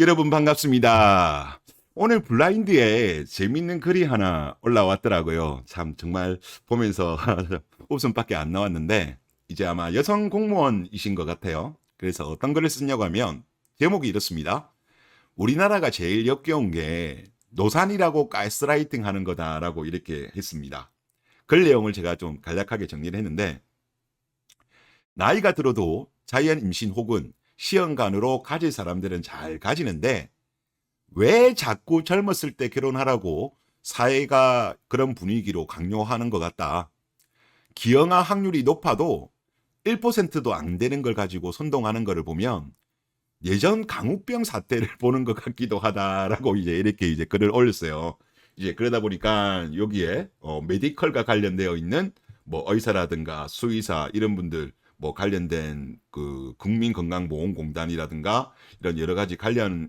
여러분 반갑습니다. 오늘 블라인드에 재밌는 글이 하나 올라왔더라고요. 참 정말 보면서 웃음밖에 안 나왔는데 이제 아마 여성 공무원이신 것 같아요. 그래서 어떤 글을 쓰냐고 하면 제목이 이렇습니다. 우리나라가 제일 역겨운 게 노산이라고 가스라이팅 하는 거다라고 이렇게 했습니다. 글 내용을 제가 좀 간략하게 정리를 했는데 나이가 들어도 자연 임신 혹은 시험관으로 가질 사람들은 잘 가지는데 왜 자꾸 젊었을 때 결혼하라고 사회가 그런 분위기로 강요하는 것 같다. 기형아 확률이 높아도 1%도 안 되는 걸 가지고 선동하는 거를 보면 예전 강우병 사태를 보는 것 같기도 하다라고 이제 이렇게 이제 글을 올렸어요. 이제 그러다 보니까 여기에 어, 메디컬과 관련되어 있는 뭐 의사라든가 수의사 이런 분들 뭐 관련된 그 국민건강보험공단이라든가 이런 여러 가지 관련된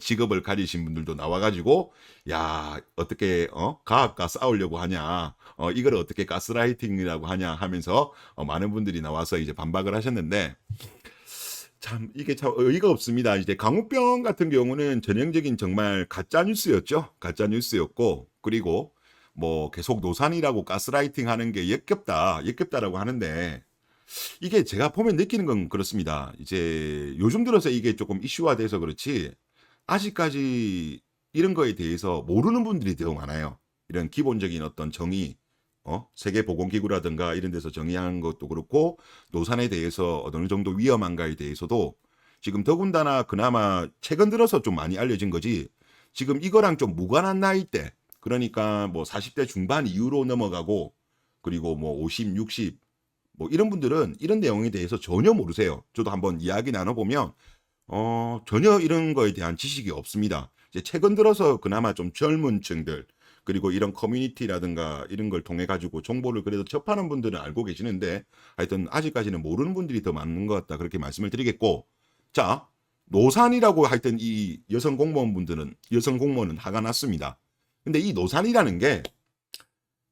직업을 가지신 분들도 나와가지고 야 어떻게 어 과학과 싸우려고 하냐 어 이걸 어떻게 가스라이팅이라고 하냐 하면서 어, 많은 분들이 나와서 이제 반박을 하셨는데 참 이게 참 의의가 없습니다. 이제 강우병 같은 경우는 전형적인 정말 가짜 뉴스였죠. 가짜 뉴스였고 그리고 뭐 계속 노산이라고 가스라이팅 하는 게 역겹다, 역겹다라고 하는데 이게 제가 보면 느끼는 건 그렇습니다. 이제 요즘 들어서 이게 조금 이슈화돼서 그렇지 아직까지 이런 거에 대해서 모르는 분들이 더 많아요. 이런 기본적인 어떤 정의, 어? 세계보건기구라든가 이런 데서 정의한 것도 그렇고 노산에 대해서 어느 정도 위험한가에 대해서도 지금 더군다나 그나마 최근 들어서 좀 많이 알려진 거지 지금 이거랑 좀 무관한 나이대 그러니까 뭐 40대 중반 이후로 넘어가고 그리고 뭐 50, 60 뭐 이런 분들은 이런 내용에 대해서 전혀 모르세요. 저도 한번 이야기 나눠보면 어, 전혀 이런 거에 대한 지식이 없습니다. 이제 최근 들어서 그나마 좀 젊은 층들 그리고 이런 커뮤니티라든가 이런 걸 통해 가지고 정보를 그래도 접하는 분들은 알고 계시는데 하여튼 아직까지는 모르는 분들이 더 많은 것 같다 그렇게 말씀을 드리겠고 자 노산이라고 하여튼 이 여성 공무원분들은 여성 공무원은 화가 났습니다. 근데 이 노산이라는 게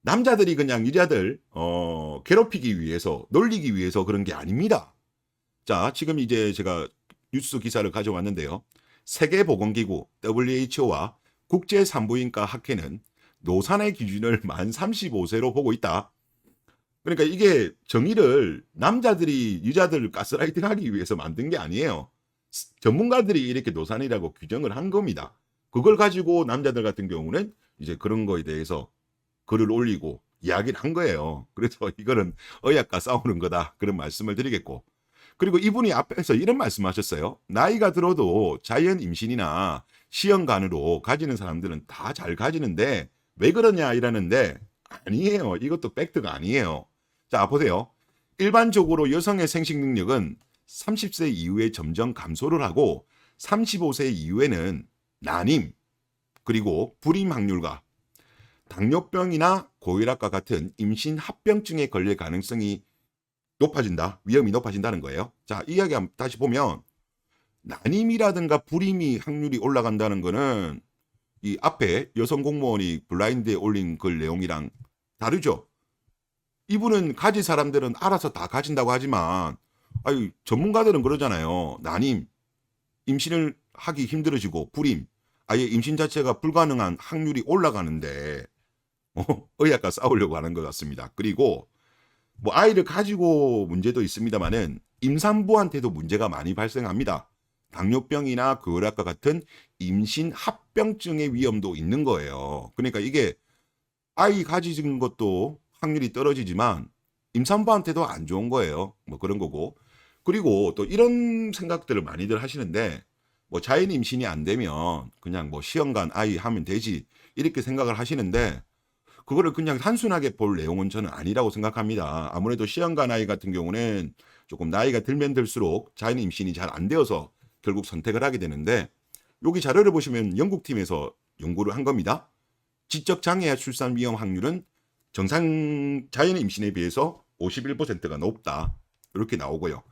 남자들이 그냥 여자들 어 괴롭히기 위해서 놀리기 위해서 그런 게 아닙니다. 자 지금 이제 제가 뉴스 기사를 가져왔는데요. 세계보건기구 WHO와 국제산부인과 학회는 노산의 기준을 만 35세로 보고 있다. 그러니까 이게 정의를 남자들이 여자들을 가스라이팅 하기 위해서 만든 게 아니에요. 전문가들이 이렇게 노산이라고 규정을 한 겁니다. 그걸 가지고 남자들 같은 경우는 이제 그런 거에 대해서 글을 올리고 이야기를 한 거예요. 그래서 이거는 의학과 싸우는 거다. 그런 말씀을 드리겠고. 그리고 이분이 앞에서 이런 말씀하셨어요. 나이가 들어도 자연 임신이나 시험관으로 가지는 사람들은 다 잘 가지는데 왜 그러냐 이러는데 아니에요. 이것도 팩트가 아니에요. 자, 보세요. 일반적으로 여성의 생식 능력은 30세 이후에 점점 감소를 하고 35세 이후에는 난임 그리고 불임 확률과 당뇨병이나 고혈압과 같은 임신 합병증에 걸릴 가능성이 높아진다. 위험이 높아진다는 거예요. 자, 이 이야기 다시 보면 난임이라든가 불임이 확률이 올라간다는 거는 이 앞에 여성 공무원이 블라인드에 올린 글 내용이랑 다르죠. 이분은 가진 사람들은 알아서 다 가진다고 하지만 아유 전문가들은 그러잖아요. 난임, 임신을 하기 힘들어지고 불임, 아예 임신 자체가 불가능한 확률이 올라가는데 어, 의학과 싸우려고 하는 것 같습니다. 그리고 뭐 아이를 가지고 문제도 있습니다만은 임산부한테도 문제가 많이 발생합니다. 당뇨병이나 고혈압과 같은 임신 합병증의 위험도 있는 거예요. 그러니까 이게 아이 가지는 것도 확률이 떨어지지만 임산부한테도 안 좋은 거예요. 뭐 그런 거고. 그리고 또 이런 생각들을 많이들 하시는데 뭐 자연 임신이 안 되면 그냥 뭐 시험관 아이 하면 되지 이렇게 생각을 하시는데 그거를 그냥 단순하게 볼 내용은 저는 아니라고 생각합니다. 아무래도 시험관 아이 같은 경우는 조금 나이가 들면 들수록 자연 임신이 잘 안 되어서 결국 선택을 하게 되는데 여기 자료를 보시면 영국 팀에서 연구를 한 겁니다. 지적 장애와 출산 위험 확률은 정상 자연 임신에 비해서 51%가 높다. 이렇게 나오고요.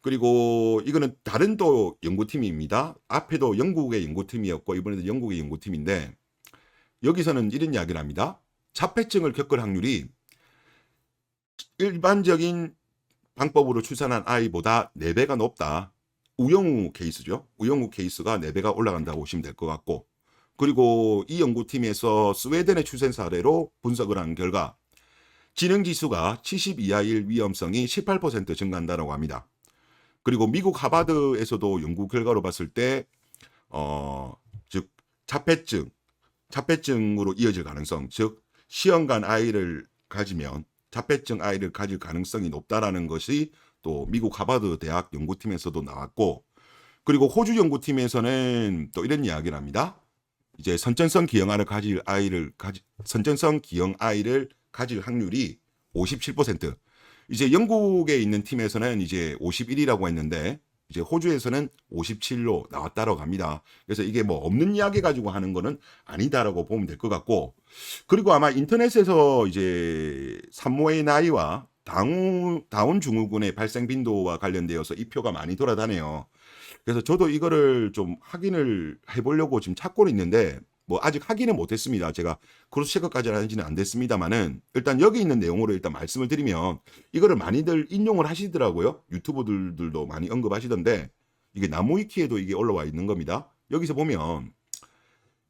그리고 이거는 다른 또 연구팀입니다. 앞에도 영국의 연구팀이었고 이번에도 영국의 연구팀인데 여기서는 이런 이야기를 합니다. 자폐증을 겪을 확률이 일반적인 방법으로 출산한 아이보다 4배가 높다. 우영우 케이스죠. 우영우 케이스가 4배가 올라간다고 보시면 될 것 같고 그리고 이 연구팀에서 스웨덴의 출생 사례로 분석을 한 결과 지능 지수가 70 이하일 위험성이 18% 증가한다고 합니다. 그리고 미국 하버드에서도 연구 결과로 봤을 때 어, 즉 자폐증, 자폐증으로 이어질 가능성, 즉 시험관 아이를 가지면 자폐증 아이를 가질 가능성이 높다라는 것이 또 미국 하버드 대학 연구팀에서도 나왔고 그리고 호주 연구팀에서는 또 이런 이야기를 합니다. 이제 선천성 기형아를 가질 아이를 가지 선천성 기형 아이를 가질 확률이 57%. 이제 영국에 있는 팀에서는 이제 51이라고 했는데 이제 호주에서는 57로 나왔다라고 합니다. 그래서 이게 뭐 없는 이야기 가지고 하는 거는 아니다라고 보면 될 것 같고 그리고 아마 인터넷에서 이제 산모의 나이와 다운, 다운 증후군의 발생 빈도와 관련되어서 이 표가 많이 돌아다녀요. 그래서 저도 이거를 좀 확인을 해보려고 지금 찾고는 있는데 뭐 아직 확인은 못했습니다. 제가 크로스 체크까지 하지는 안 됐습니다만은 일단 여기 있는 내용으로 일단 말씀을 드리면 이거를 많이들 인용을 하시더라고요. 유튜버들도 많이 언급하시던데 이게 나무위키에도 이게 올라와 있는 겁니다. 여기서 보면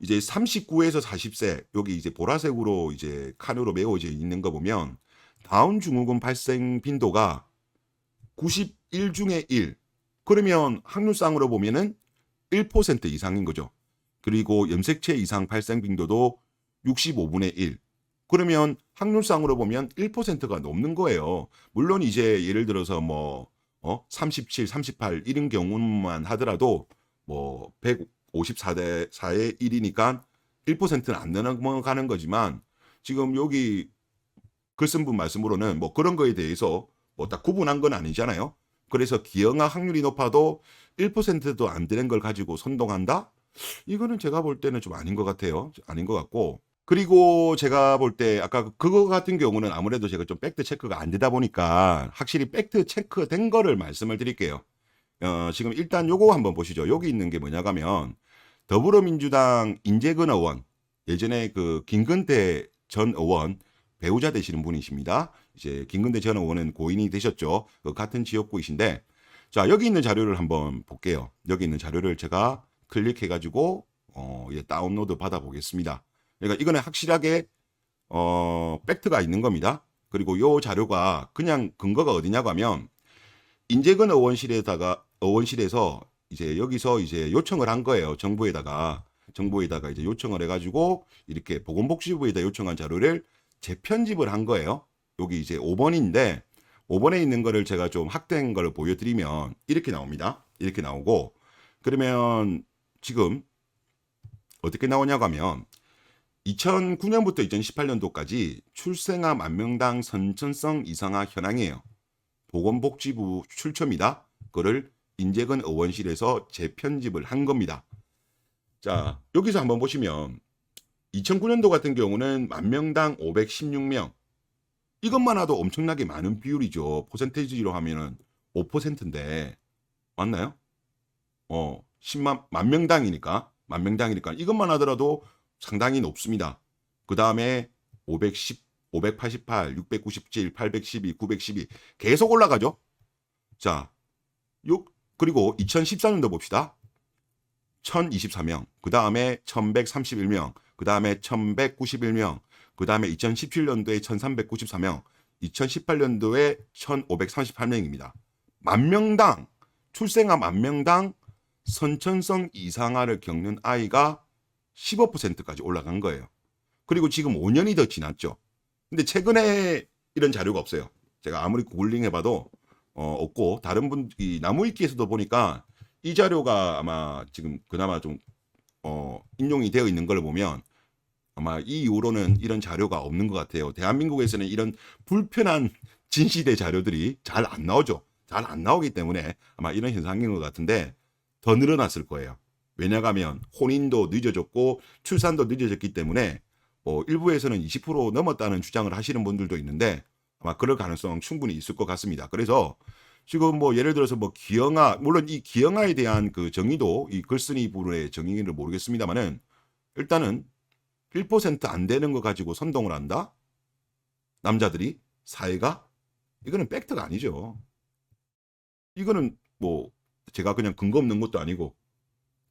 이제 39에서 40세 여기 이제 보라색으로 이제 칸으로 메워져 있는 거 보면 다운 증후군 발생 빈도가 91 중에 1. 그러면 확률상으로 보면은 1% 이상인 거죠. 그리고 염색체 이상 발생 빈도도 65분의 1. 그러면 확률상으로 보면 1%가 넘는 거예요. 물론 이제 예를 들어서 뭐 어? 37, 38 이런 경우만 하더라도 뭐 154대 4의 1이니까 1%는 안 넘어가는 거지만 지금 여기 글 쓴 분 말씀으로는 뭐 그런 거에 대해서 뭐 딱 구분한 건 아니잖아요. 그래서 기형아 확률이 높아도 1%도 안 되는 걸 가지고 선동한다? 이거는 제가 볼 때는 좀 아닌 것 같아요. 아닌 것 같고. 그리고 제가 볼 때 아까 그거 같은 경우는 아무래도 제가 좀 팩트 체크가 안 되다 보니까 확실히 팩트 체크 된 거를 말씀을 드릴게요. 어, 지금 일단 요거 한번 보시죠. 여기 있는 게 뭐냐 하면 더불어민주당 인재근 의원 예전에 그 김근태 전 의원 배우자 되시는 분이십니다. 이제 김근태 전 의원은 고인이 되셨죠. 그 같은 지역구이신데 자 여기 있는 자료를 한번 볼게요. 여기 있는 자료를 제가 클릭해가지고 어, 예, 다운로드 받아보겠습니다. 그러니까 이거는 확실하게 어, 팩트가 있는 겁니다. 그리고 요 자료가 그냥 근거가 어디냐고 하면 인재근 의원실에다가 의원실에서 이제 여기서 이제 요청을 한 거예요. 정부에다가 정부에다가 이제 요청을 해가지고 이렇게 보건복지부에다 요청한 자료를 재편집을 한 거예요. 여기 이제 5번인데 5번에 있는 거를 제가 좀 확대한 걸 보여드리면 이렇게 나옵니다. 이렇게 나오고 그러면 지금 어떻게 나오냐고 하면 2009년부터 2018년도까지 출생아 만명당 선천성 이상화 현황이에요. 보건복지부 출처입니다. 그거를 인재근 의원실에서 재편집을 한 겁니다. 자, 여기서 한번 보시면 2009년도 같은 경우는 만명당 516명. 이것만 해도 엄청나게 많은 비율이죠. 퍼센테이지로 하면은 5%인데 맞나요? 어, 10만 만 명당이니까 만 명당이니까 이것만 하더라도 상당히 높습니다. 그 다음에 510, 588, 697, 812, 912 계속 올라가죠. 자, 요 그리고 2014년도 봅시다. 1024명, 그 다음에 1131명, 그 다음에 1191명, 그 다음에 2017년도에 1394명, 2018년도에 1538명입니다. 만 명당, 출생아 만 명당 선천성 이상화를 겪는 아이가 15%까지 올라간 거예요. 그리고 지금 5년이 더 지났죠. 근데 최근에 이런 자료가 없어요. 제가 아무리 구글링 해봐도 어, 없고 다른 분, 이 나무위키에서도 보니까 이 자료가 아마 지금 그나마 좀 어, 인용이 되어 있는 걸 보면 아마 이 이후로는 이런 자료가 없는 것 같아요. 대한민국에서는 이런 불편한 진시대 자료들이 잘 안 나오죠. 잘 안 나오기 때문에 아마 이런 현상인 것 같은데 더 늘어났을 거예요. 왜냐하면 혼인도 늦어졌고 출산도 늦어졌기 때문에 뭐 일부에서는 20% 넘었다는 주장을 하시는 분들도 있는데 아마 그럴 가능성 충분히 있을 것 같습니다. 그래서 지금 뭐 예를 들어서 뭐 기형아 물론 이 기형아에 대한 그 정의도 이 글쓴이 부분의 정의를 모르겠습니다만은 일단은 1%안 되는 거 가지고 선동을 한다? 남자들이 사회가 이거는 팩트가 아니죠. 이거는 뭐 제가 그냥 근거 없는 것도 아니고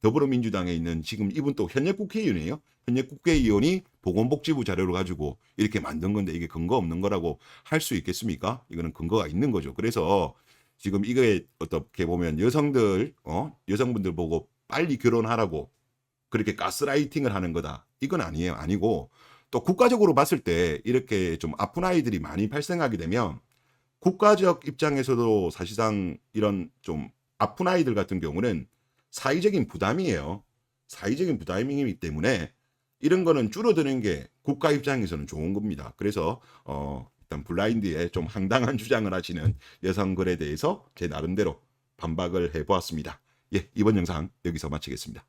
더불어민주당에 있는 지금 이분 또 현역 국회의원이에요. 현역 국회의원이 보건복지부 자료를 가지고 이렇게 만든 건데 이게 근거 없는 거라고 할 수 있겠습니까? 이거는 근거가 있는 거죠. 그래서 지금 이거에 어떻게 보면 여성들 어 여성분들 보고 빨리 결혼하라고 그렇게 가스라이팅을 하는 거다. 이건 아니에요. 아니고 또 국가적으로 봤을 때 이렇게 좀 아픈 아이들이 많이 발생하게 되면 국가적 입장에서도 사실상 이런 좀 아픈 아이들 같은 경우는 사회적인 부담이에요. 사회적인 부담이기 때문에 이런 거는 줄어드는 게 국가 입장에서는 좋은 겁니다. 그래서 어 일단 블라인드에 좀 황당한 주장을 하시는 여성글에 대해서 제 나름대로 반박을 해 보았습니다. 예, 이번 영상 여기서 마치겠습니다.